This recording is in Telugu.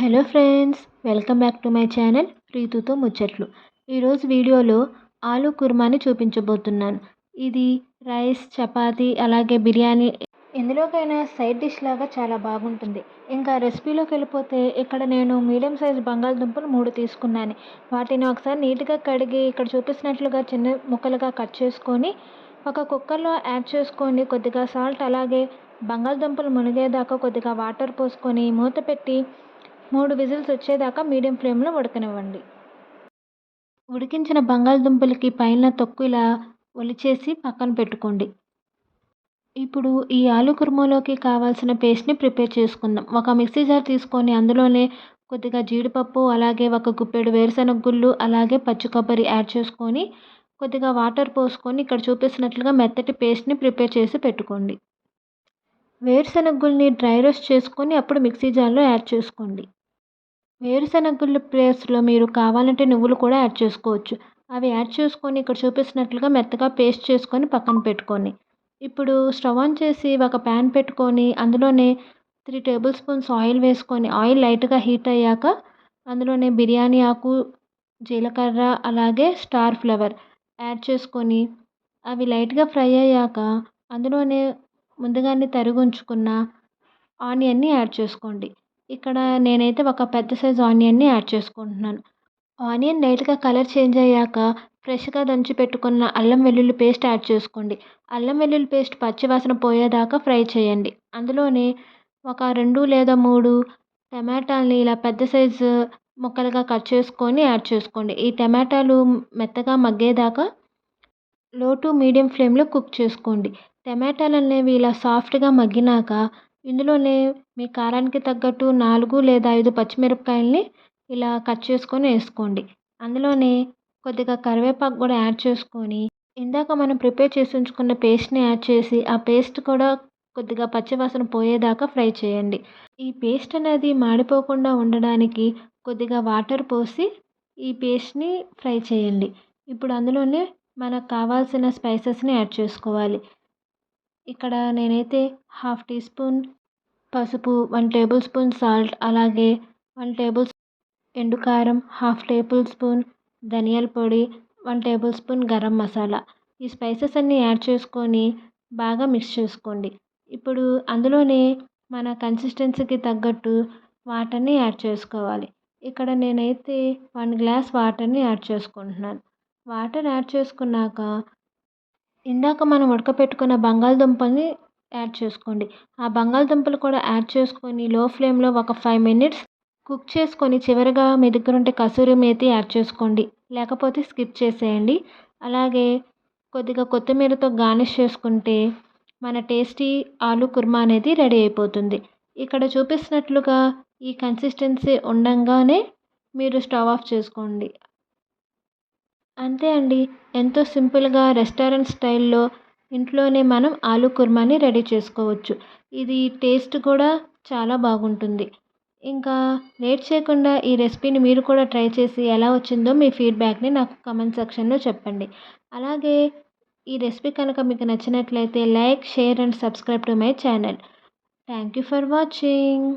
Hello friends welcome back to my channel ప్రీతుతో ముచ్చట్లు. ఈరోజు వీడియోలో ఆలు కుర్మాని చూపించబోతున్నాను. ఇది రైస్ చపాతీ అలాగే బిర్యానీ ఎందులోకైనా సైడ్ డిష్ లాగా చాలా బాగుంటుంది. ఇంకా రెసిపీలోకి వెళ్ళిపోతే ఇక్కడ నేను మీడియం సైజ్ బంగాళదుంపలు మూడు తీసుకున్నాను. వాటిని ఒకసారి నీట్గా కడిగి ఇక్కడ చూపిస్తున్నట్లుగా చిన్న ముక్కలుగా కట్ చేసుకొని ఒక కుక్కర్లో యాడ్ చేసుకొని కొద్దిగా సాల్ట్ అలాగే బంగాళదుంపలు మునిగేదాకా కొద్దిగా వాటర్ పోసుకొని మూత పెట్టి మూడు విజిల్స్ వచ్చేదాకా మీడియం ఫ్లేమ్లో ఉడకనివ్వండి. ఉడికించిన బంగాళదుంపలకి పైన తొక్కు ఇలా ఒలిచేసి పక్కన పెట్టుకోండి. ఇప్పుడు ఈ ఆలు కుర్మలోకి కావాల్సిన పేస్ట్ని ప్రిపేర్ చేసుకుందాం. ఒక మిక్సీ జార్ తీసుకొని అందులోనే కొద్దిగా జీడిపప్పు అలాగే ఒక గుప్పెడు వేరుశనగ గుళ్ళు అలాగే పచ్చి కొబ్బరి యాడ్ చేసుకొని కొద్దిగా వాటర్ పోసుకొని ఇక్కడ చూపిస్తున్నట్లుగా మెత్తటి పేస్ట్ని ప్రిపేర్ చేసి పెట్టుకోండి. వేరుశనగ గుళ్ళని డ్రై రోస్ట్ చేసుకొని అప్పుడు మిక్సీ జార్లో యాడ్ చేసుకోండి. వేరుశనగ ప్లేస్లో మీరు కావాలంటే నువ్వులు కూడా యాడ్ చేసుకోవచ్చు. అవి యాడ్ చేసుకొని ఇక్కడ చూపిస్తున్నట్లుగా మెత్తగా పేస్ట్ చేసుకొని పక్కన పెట్టుకొని ఇప్పుడు స్టవ్ ఆన్ చేసి ఒక ప్యాన్ పెట్టుకొని అందులోనే త్రీ టేబుల్ స్పూన్స్ ఆయిల్ వేసుకొని ఆయిల్ లైట్గా హీట్ అయ్యాక అందులోనే బిర్యానీ ఆకు జీలకర్ర అలాగే స్టార్ ఫ్లవర్ యాడ్ చేసుకొని అవి లైట్గా ఫ్రై అయ్యాక అందులోనే ముందుగానే తరిగి ఉంచుకున్న ఆనియన్ని యాడ్ చేసుకోండి. ఇక్కడ నేనైతే ఒక పెద్ద సైజ్ ఆనియన్ని యాడ్ చేసుకుంటున్నాను. ఆనియన్ లైట్గా కలర్ చేంజ్ అయ్యాక ఫ్రెష్గా దంచి పెట్టుకున్న అల్లం వెల్లుల్లి పేస్ట్ యాడ్ చేసుకోండి. అల్లం వెల్లుల్లి పేస్ట్ పచ్చివాసన పోయేదాకా ఫ్రై చేయండి. అందులోనే ఒక రెండు లేదా మూడు టమాటాలని ఇలా పెద్ద సైజు ముక్కలుగా కట్ చేసుకొని యాడ్ చేసుకోండి. ఈ టమాటాలు మెత్తగా మగ్గేదాకా లో టు మీడియం ఫ్లేమ్లో కుక్ చేసుకోండి. టమాటాలు అనేవి ఇలా సాఫ్ట్గా మగ్గినాక ఇందులోనే మీ కారానికి తగ్గట్టు నాలుగు లేదా ఐదు పచ్చిమిరపకాయలని ఇలా కట్ చేసుకొని వేసుకోండి. అందులోనే కొద్దిగా కరివేపాకు కూడా యాడ్ చేసుకొని ఇందాక మనం ప్రిపేర్ చేసి ఉంచుకున్న పేస్ట్ని యాడ్ చేసి ఆ పేస్ట్ కూడా కొద్దిగా పచ్చివాసన పోయేదాకా ఫ్రై చేయండి. ఈ పేస్ట్ అనేది మాడిపోకుండా ఉండడానికి కొద్దిగా వాటర్ పోసి ఈ పేస్ట్ని ఫ్రై చేయండి. ఇప్పుడు అందులోనే మనకు కావాల్సిన స్పైసెస్ని యాడ్ చేసుకోవాలి. ఇక్కడ నేనైతే హాఫ్ టీ స్పూన్ పసుపు వన్ టేబుల్ స్పూన్ సాల్ట్ అలాగే వన్ టేబుల్ ఎండు కారం హాఫ్ టేబుల్ స్పూన్ ధనియాల పొడి one table spoon garam masala. ఈ స్పైసెస్ అన్నీ యాడ్ చేసుకొని బాగా మిక్స్ చేసుకోండి. ఇప్పుడు అందులోనే మన కన్సిస్టెన్సీకి తగ్గట్టు వాటర్ని యాడ్ చేసుకోవాలి. ఇక్కడ నేనైతే వన్ గ్లాస్ వాటర్ని యాడ్ చేసుకుంటున్నాను. వాటర్ యాడ్ చేసుకున్నాక ఇందాక మనం ఉడకపెట్టుకున్న బంగాళదుంపల్ని యాడ్ చేసుకోండి. ఆ బంగాళదుంపలు కూడా యాడ్ చేసుకొని లో ఫ్లేమ్లో ఒక ఫైవ్ మినిట్స్ కుక్ చేసుకొని చివరిగా మీ దగ్గర ఉంటే కసూరి మేతి యాడ్ చేసుకోండి. లేకపోతే స్కిప్ చేసేయండి. అలాగే కొద్దిగా కొత్తిమీరతో గార్నిష్ చేసుకుంటే మన టేస్టీ ఆలు కుర్మా అనేది రెడీ అయిపోతుంది. ఇక్కడ చూపిస్తున్నట్లుగా ఈ కన్సిస్టెన్సీ ఉండంగానే మీరు స్టవ్ ఆఫ్ చేసుకోండి. అంతే అండి. ఎంతో సింపుల్గా రెస్టారెంట్ స్టైల్లో ఇంట్లోనే మనం ఆలు కుర్మాని రెడీ చేసుకోవచ్చు. ఇది టేస్ట్ కూడా చాలా బాగుంటుంది. ఇంకా లేట్ చేయకుండా ఈ రెసిపీని మీరు కూడా ట్రై చేసి ఎలా వచ్చిందో మీ ఫీడ్బ్యాక్ని నాకు కమెంట్ సెక్షన్లో చెప్పండి. అలాగే ఈ రెసిపీ కనుక మీకు నచ్చినట్లయితే like share and subscribe to my channel. Thank you for watching.